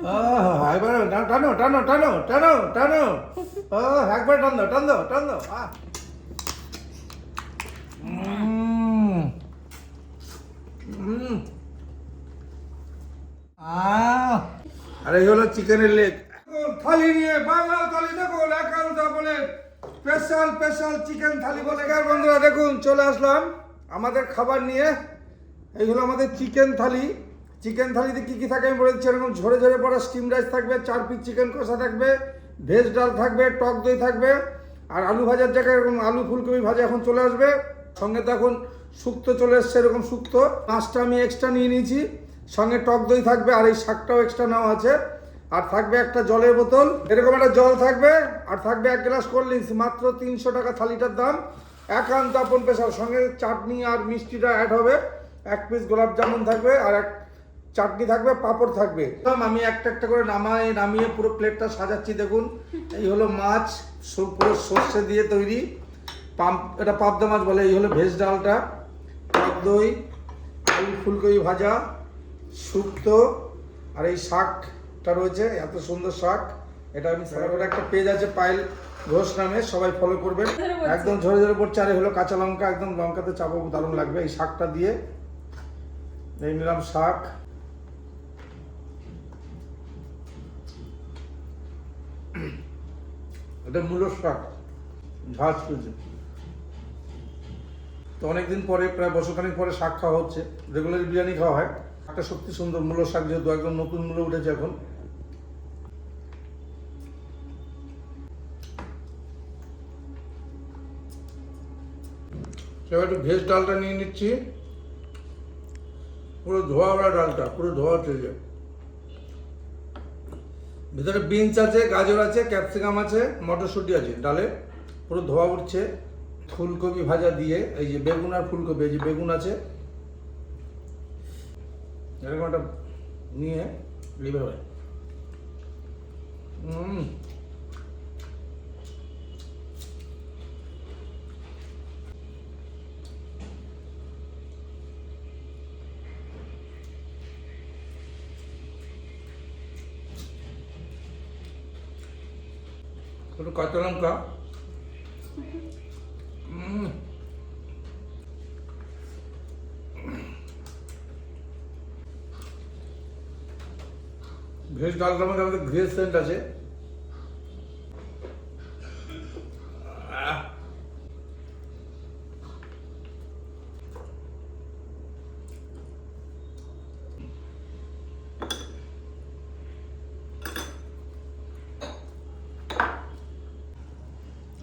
একবার টানো টানো টানো টানো টানো। একবার টান দাও টান দাও টান দাও। আর, এই হলো চিকেনের লেগ। থালি নিয়ে বাংলা থালি দেখুন, একান্ত বলে স্পেশাল স্পেশাল চিকেন থালি বলে। এবার বন্ধুরা দেখুন, চলে আসলাম আমাদের খাবার নিয়ে। এই হলো আমাদের চিকেন থালি। চিকেন থালিতে কি কি থাকে আমি বলেছি এরকম ঝরে ঝরে পড়া স্টিম রাইস থাকবে, চার পিস চিকেন কষা থাকবে ভেজ ডাল থাকবে, টক দই থাকবে, আর আলু ভাজার জায়গায় এরকম আলু ফুলকপি ভাজা এখন চলে আসবে। সঙ্গে তো এখন শুক্তো চলে এসছে এরকম শুক্তো। মাছটা আমি এক্সট্রা নিয়ে নিয়েছি। সঙ্গে টক দই থাকবে, আর এই শাকটাও এক্সট্রা নেওয়া আছে। আর থাকবে একটা জলের বোতল। এরকম একটা জল থাকবে, আর থাকবে এক গ্লাস কোল্ড ড্রিঙ্কস মাত্র তিনশো টাকা থালিটার দাম। একান্ত আপন পেশার সঙ্গে চাটনি আর মিষ্টিটা অ্যাড হবে। এক পিস গোলাপ জামুন থাকবে, আর এক চাটনি থাকবে পাঁপড় থাকবে। আমি একটা একটা করে নামাই নামিয়ে পুরো প্লেটটা সাজাচ্ছি দেখুন। এই হলো মাছ পুরো সর্ষে দিয়ে তৈরি। পাম্প এটা পাবদা মাছ বলে এই হলো ভেজ ডালটা। টক দই আলু ফুলকপি ভাজা শুক্তো আর এই শাকটা রয়েছে এত সুন্দর শাক। এটা আমি সারাবেলা একটা পেজ আছে পাইল ঘোষ নামে সবাই ফলো করবেন। একদম ঝরে ঝরে পড়ছে আর এই হলো কাঁচা লঙ্কা একদম লঙ্কাতে চাপা দারুণ লাগবে। এই শাকটা দিয়ে এই নিলাম শাক। এটা মূল শাক তুলছে তো অনেকদিন পরে, প্রায় বছরখানিক পরে শাক খাওয়া হচ্ছে। রেগুলার বিরিয়ানি খাওয়া হয়। শাকটা সত্যি সুন্দর মূলো শাক, যেহেতু একদম নতুন মূল্য উঠেছে এখন। একটু ভেজ ডালটা নিয়ে নিচ্ছি। পুরো ধোয়া ওড়া ডালটা, পুরো ধোয়া চলে যায়। ভিতরে বিনস আছে, গাজর আছে ক্যাপসিকাম আছে, মটরশুঁটি আছে, ডালে পুরো ধোয়া উঠছে। ফুলকপি ভাজা দিয়ে, এই যে বেগুন আর ফুলকপি, এই যে বেগুন আছে। এরকম একটা নিয়ে এইভাবে হুম একটু কাঁচা লঙ্কা। ভেজ মধ্যে আমাদের ভেজ সেন্ট আছে আহ।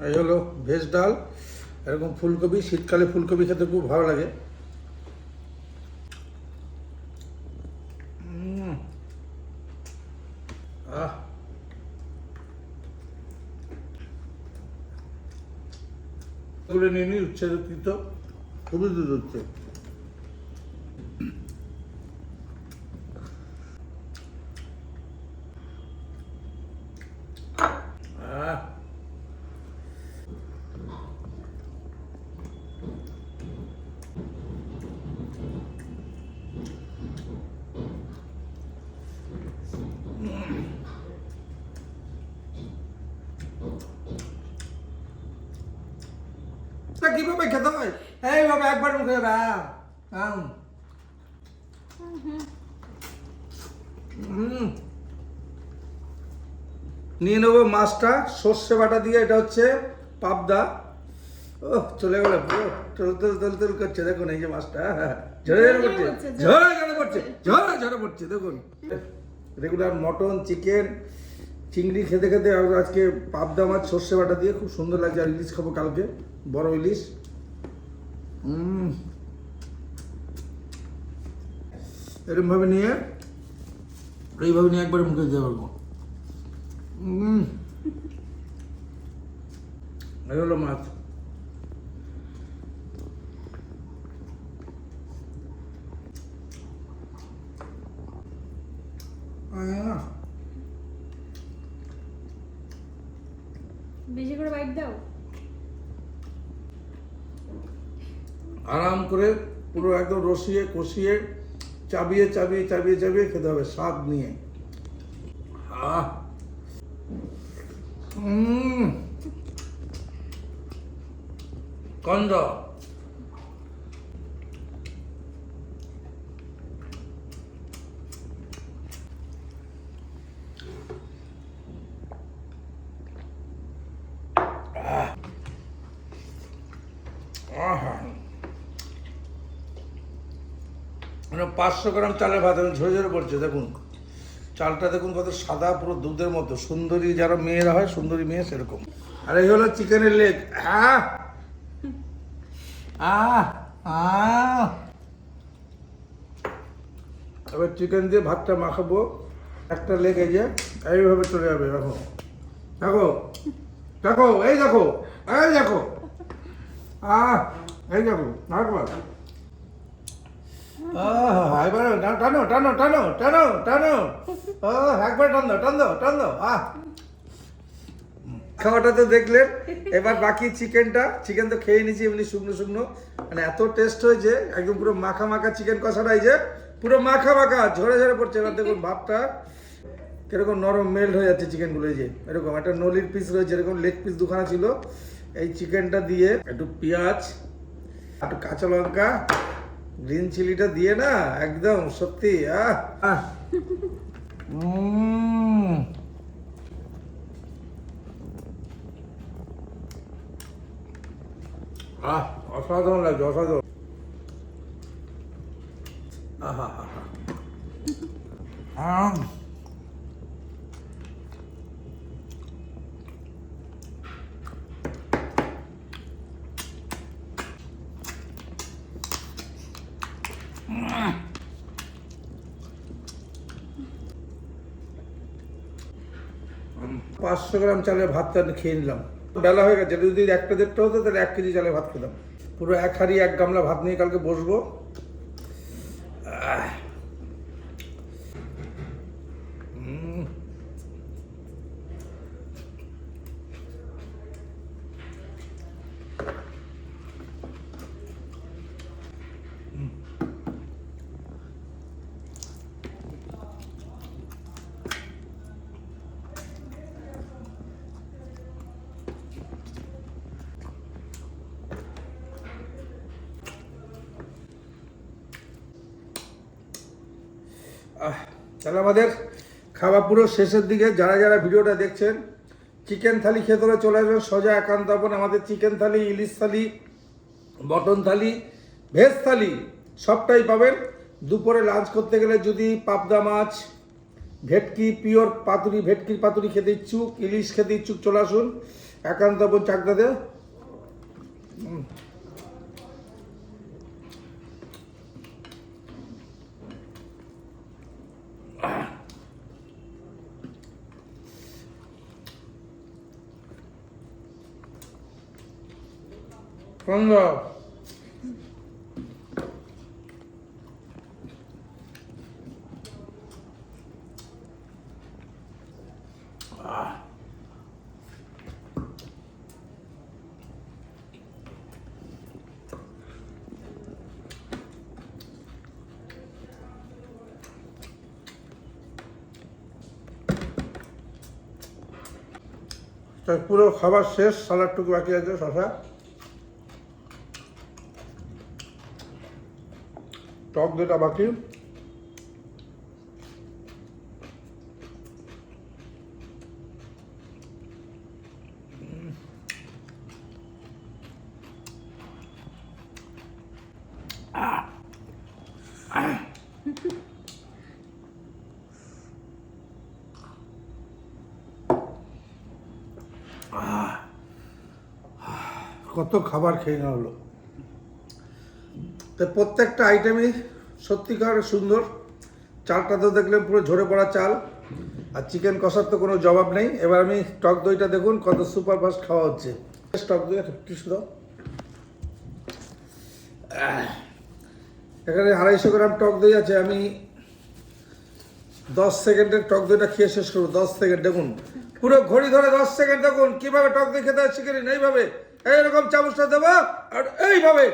এই হলো ভেজ ডাল, এরকম ফুলকপি, শীতকালে ফুলকপি খেতে খুব ভালো লাগে। আহ। তুলে নিয়ে নিই উচ্ছেদিত, খুবই দুধ হচ্ছে আহ তা কীভাবে খেতে হয়? এইভাবে একবার মুখে। হুম। নিয়ে নেব মাছটা সর্ষে বাটা দিয়ে এটা হচ্ছে পাবদা। ও চলে গেল টল টল টল টল করছে দেখুন এই যে মাছটা। ঝরে ঝরে পড়ছে। ঝরে ঝরে পড়ছে। ঝরে ঝরে পড়ছে দেখুন। রেগুলার মটন চিকেন চিংড়ি খেতে খেতে আজকে পাবদা মাছ, সর্ষে বাটা দিয়ে খুব সুন্দর লাগছে। আর ইলিশ খাব কালকে, বড় ইলিশ। হুম এরকমভাবে নিয়ে, এইভাবে নিয়ে একবারে মুখে দিতে পারব। এই হলো মাছ। বেশি করে বাইট দাও। আরাম করে পুরো একদম রসিয়ে, কষিয়ে, চাবিয়ে চাবিয়ে চাবিয়ে চাবিয়ে খেতে হবে, স্বাদ নিয়ে। আহ! মানে পাঁচশো গ্রাম চালের ভাত এখন ঝরে ঝরে পড়ছে, দেখুন। চালটা দেখুন কত সাদা, পুরো দুধের মতো। সুন্দরী যারা মেয়েরা হয়, সুন্দরী মেয়ে সেরকম। আর এই হলো চিকেনের লেগ। আহ! এবার চিকেন দিয়ে ভাতটা মাখাবো। একটা লেগ যে, এইভাবে চলে যাবে, দেখো। দেখো। দেখো, এই দেখো এই দেখো। আহ, এই দেখো একবার টানো টানো টানো টানো টানো একবার টান দাও টান দাও টান দাও, আহ। খাওয়াটা তো দেখলেন, এবার বাকি চিকেনটা, চিকেন তো খেয়ে নিয়েছি এমনি শুকনো শুকনো। মানে এত টেস্ট হয়েছে, একদম পুরো মাখা মাখা চিকেন কষাটা এই যে, পুরো মাখা মাখা, ঝরে ঝরে পড়ছে। এবার দেখুন ভাতটা কীরকম নরম মেল্ট হয়ে যাচ্ছে চিকেনগুলো যে। এরকম একটা নলির পিস রয়েছে, এরকম লেগ পিস দুখানা ছিল। এই চিকেনটা দিয়ে একটু পেঁয়াজ একটু কাঁচা লঙ্কা, গ্রিন চিলিটা দিয়ে না, একদম, সত্যি, আহ আহ। অসাধারণ লাগছে, অসাধারণ। আহা আহা। পাঁচশো গ্রাম চালের ভাতটা খেয়ে নিলাম। বেলা হয়ে গেছে, যদি একটা দেড়টা হতো তাহলে এক কেজি চালের ভাত খেতাম। পুরো এক হাড়ি, এক গামলা ভাত নিয়ে কালকে বসবো। তাহলে আমাদের খাওয়া পুরো শেষের দিকে। যারা যারা ভিডিওটা দেখছেন, চিকেন থালি খেতে হলে চলে আসবেন। সোজা একান্ত আপন আমাদের চিকেন থালি, ইলিশ থালি, মটন থালি, ভেজ থালি, সবটাই পাবেন। দুপুরে লাঞ্চ করতে গেলে যদি পাবদা মাছ, ভেটকি, পিওর পাতুরি, ভেটকির পাতুরি খেতে ইচ্ছুক, ইলিশ খেতে ইচ্ছুক, চলে আসুন। একান্ত আপন চাকদাতে। তাই পুরো খাবার শেষ সালাডটুকু বাকি আছে শশা। টক যেটা বাকি। কত খাবার খেয়ে নেওয়া হলো? তো প্রত্যেকটা আইটেমই সত্যিকার সুন্দর। চালটা তো দেখলেন পুরো ঝরে পড়া চাল। আর চিকেন কষার তো কোনো জবাব নেই। এবার আমি টক দইটা দেখুন, কত সুপার ফাস্ট খাওয়া হচ্ছে। টক দই একটা দাও এখানে আড়াইশো গ্রাম টক দই আছে। আমি দশ সেকেন্ডের টক দইটা খেয়ে শেষ করব। দশ সেকেন্ড, দেখুন। পুরো ঘড়ি ধরে দশ সেকেন্ড, দেখুন। কীভাবে টক দই খেতে শিখে নিন। এইভাবে। এইরকম চামচটা দেবো আর এইভাবে